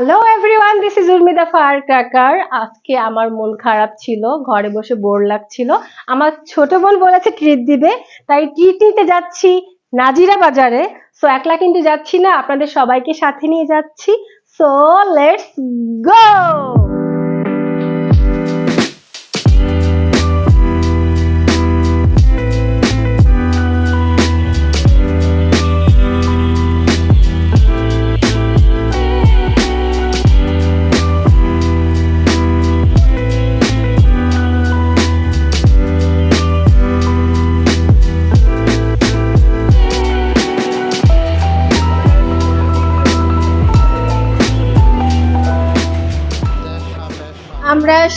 Hello everyone this is উর্মিদা fire cracker আজকে আমার মন খারাপ ছিল, ঘরে বসে বোর লাগছিল। আমার ছোট বোন বলেছে ট্রিট দিবে। তাই ট্রিট যাচ্ছি নাজিরা বাজারে। সো একলা কিন্তু যাচ্ছি না, আপনাদের সবাইকে সাথে নিয়ে যাচ্ছি। সো লেটস গো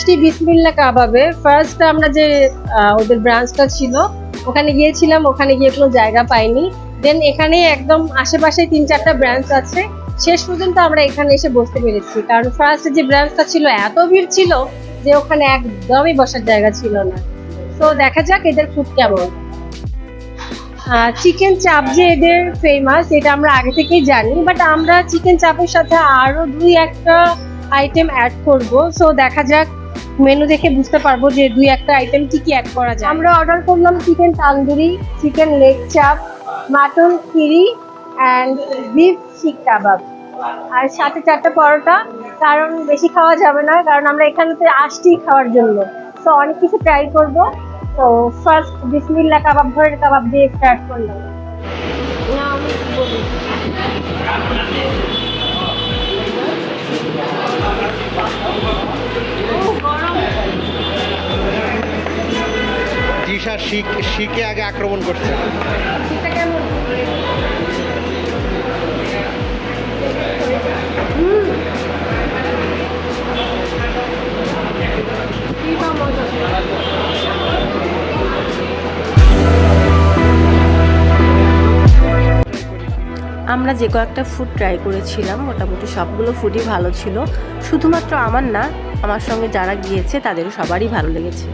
আসছি বিসমিল্লা কাবাবে। ফার্স্ট আমরা যে ওদের ব্রাঞ্চটা ছিল, ওখানে গিয়েছিলাম, ওখানে গিয়ে কোনো জায়গা পাইনি। দেন এখানে একদম আশেপাশে তিন চারটা ব্রাঞ্চ আছে। শেষ পর্যন্ত আমরা এখানে এসে বসতে পেরেছি। কারণ ফার্স্ট যে ব্রাঞ্চটা ছিল, এত ভিড় ছিল যে ওখানে একদমই বসার জায়গা ছিল না। তো দেখা যাক এদের ফুড কেমন। চিকেন চাপ যে এদের ফেমাস এটা আমরা আগে থেকেই জানি। বাট আমরা চিকেন চাপের সাথে আরও দুই একটা আইটেম অ্যাড করব। সো দেখা যাক মেনু দেখে বুঝতে পারব যে দুই একটা আইটেম কি কি অ্যাড করা যায়। আমরা অর্ডার করলাম chicken tandoori chicken leg chaap mutton খিরি and beef seekh kebab আর সাথে চারটে পরোটা কারণ বেশি খাওয়া যাবে না কারণ আমরা এখানেতে আসছি খাওয়ার জন্য। তো অনেক কিছু ট্রাই করব। তো ফার্স্ট বিসমিল্লা কাবাব ভরের কাবাব দিয়ে স্টার্ট করলাম। না আমি কি বলি ও, জিসা শিখ, শিখে আগে আক্রমণ করছে। আমরা যে কয়েকটা ফুড ট্রাই করেছিলাম, মোটামুটি সবগুলো ফুডই ভালো ছিল শুধুমাত্র আমার না, আমার সঙ্গে যারা গিয়েছে তাদের সবারই ভালো লেগেছে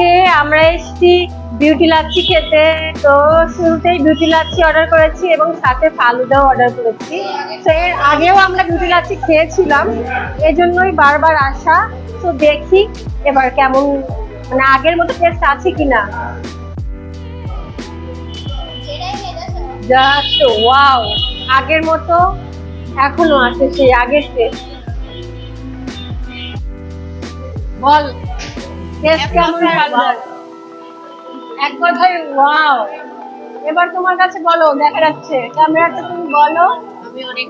খেয়ে আমরা এসেছি বিউটি লাচ্ছি খেতে। তো শুরুতেই বিউটি লাচ্ছি অর্ডার করেছি এবং সাথে ফালুদাও অর্ডার করেছি। তো এর আগেও আমরা বিউটি লাচ্ছি খেয়েছিলাম। এই জন্যই বারবার আসা। তো দেখি এবার কেমন মানে আগের মতো টেস্ট আছে কিনা। জাস্ট ওয়াও আগের মতো এখনও আছে সেই আগের টেস্ট বল। টেস্ট কেমন এক কথায় ওয়াও এবার তোমার কাছে বলো দেখা যাচ্ছে। ক্যামেরাতে তুমি বলো। আমি অনেক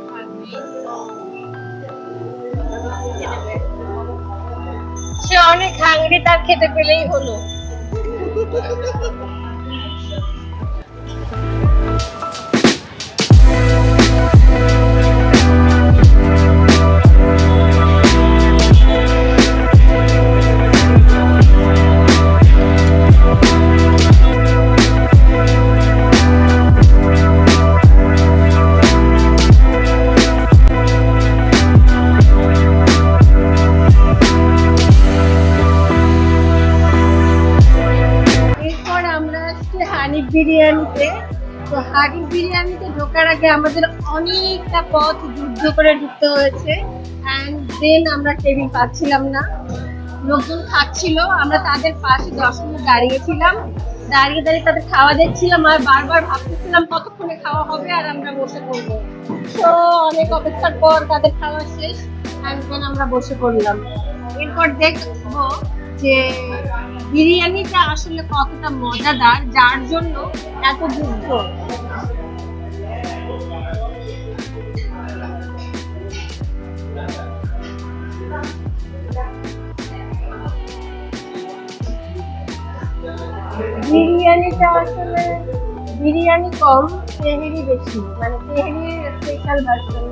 সে অনেক হাঙ্গরি তার খেতে পেলেই হলো। বিরিয়ানিতে। তো হানিফ বিরিয়ানিতে ঢোকার আগে আমাদের অনেকটা পথ যুদ্ধ করে ঢুকতে হয়েছে। অ্যান্ড দেন আমরা টেবিল পাচ্ছিলাম না। লোকজন খাচ্ছিল, আমরা তাদের পাশে দশ মিনিট দাঁড়িয়েছিলাম। দাঁড়িয়ে দাঁড়িয়ে তাদের খাওয়া দেখছিলাম আর বারবার ভাবতেছিলাম কতক্ষণে খাওয়া হবে আর আমরা বসে পড়ব। তো অনেক অপেক্ষার পর তাদের খাওয়া শেষ। অ্যান্ড দেন আমরা বসে পড়লাম। এরপর দেখব যে বিরিয়ানিটা আসলে কতটা মজাদার, যার জন্য এত যুদ্ধ বিরিয়ানিটা আসলে, বিরিয়ানি কম, তেহেরি বেশি মানে তেহেরি স্পেশাল ভার্সন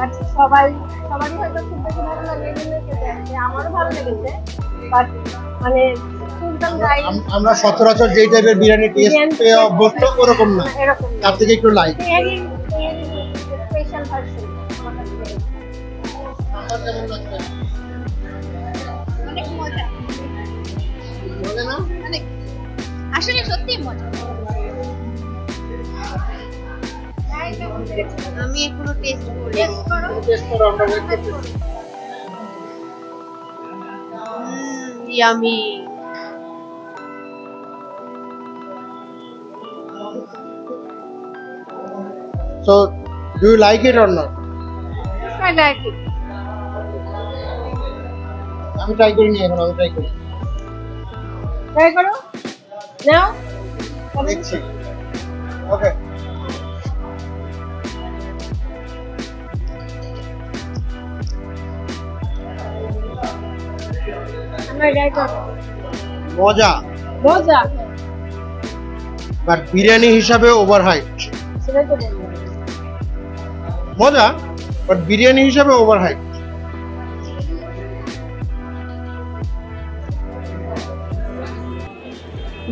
বাট সবাই সবারই হয়তো খুব বেশি ভালো লাগে আমারও ভালো লেগেছে বাট মানে আমরা সচরাচর যেই টাইপের বিরিয়ানি টেস্ট পেয়ে অভ্যস্ত ওরকম না। তার থেকে একটু স্পেশাল ভার্সন। অনেক মজা। আসলে সত্যি মজা। আমি এখনও টেস্ট করি। টেস্ট করো আমরা ওয়েট করতেছি। Yummy so do you like it or not I like it. আমি ট্রাই করিনি এখন আমি ট্রাই করি। Try করো। নাও দেখছি ওকে মজা। মজা। বাট বিরিয়ানি হিসাবে ওভার হাইট মজা বাট বিরিয়ানি হিসাবে ওভার হাইট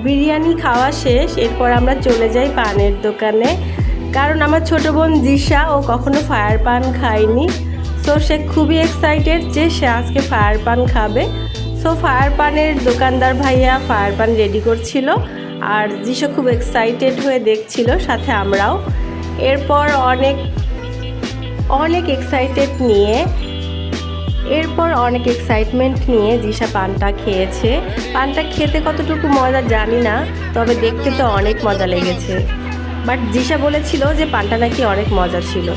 বিরিয়ানি খাওয়া শেষ এরপর আমরা চলে যাই পানের দোকানে। কারণ আমার ছোট বোন জিসা ও কখনো ফায়ার পান খায়নি। তো সে খুবই এক্সাইটেড যে সে আজকে ফায়ার পান খাবে। সো ফায়ার পানের দোকানদার ভাইয়া ফায়ার পান রেডি করছিল। আর জিসা খুব এক্সাইটেড হয়ে দেখছিল, সাথে আমরাও। এরপর অনেক অনেক এক্সাইটেড নিয়ে, এরপর অনেক এক্সাইটমেন্ট নিয়ে জিসা পানটা খেয়েছে। পানটা খেতে কতটুকু মজা জানি না, তবে দেখতে তো অনেক মজা লেগেছে। বাট জিসা বলেছিল যে পানটা নাকি অনেক মজা ছিল।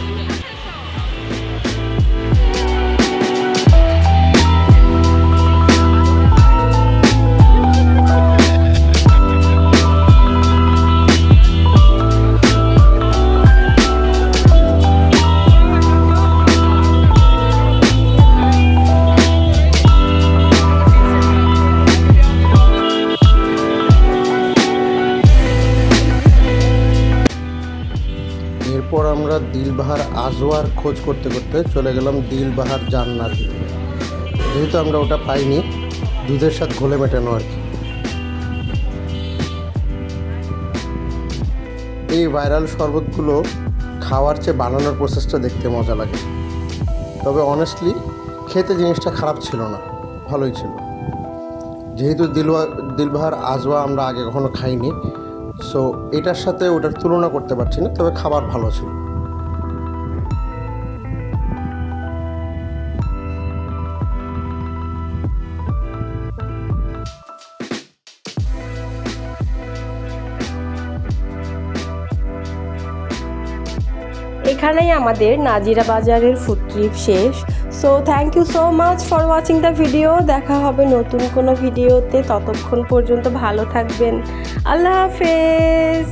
আমরা দিলবাহার আজওয়ার খোঁজ করতে করতে চলে গেলাম দিলবাহার জান্নাত যেহেতু আমরা ওটা পাইনি, দুধের সাথে ঘোলে মেটানো আর কি। এই ভাইরাল শরবতগুলো খাওয়ার চেয়ে বানানোর প্রসেসটা দেখতে মজা লাগে। তবে অনেস্টলি খেতে জিনিসটা খারাপ ছিল না, ভালোই ছিল। যেহেতু দিলওয়া, দিলবাহার আজওয়া আমরা আগে কখনো খাইনি সো এটার সাথে ওটার তুলনা করতে পারছি না, তবে খাবার ভালো ছিল। এখানেই আমাদের নাজিরা বাজারের ফুড ট্রিপ শেষ। So thank you so much for watching the video দেখা হবে নতুন কোনো ভিডিওতে ততক্ষণ পর্যন্ত ভালো থাকবেন। আল্লাহ হাফেজ।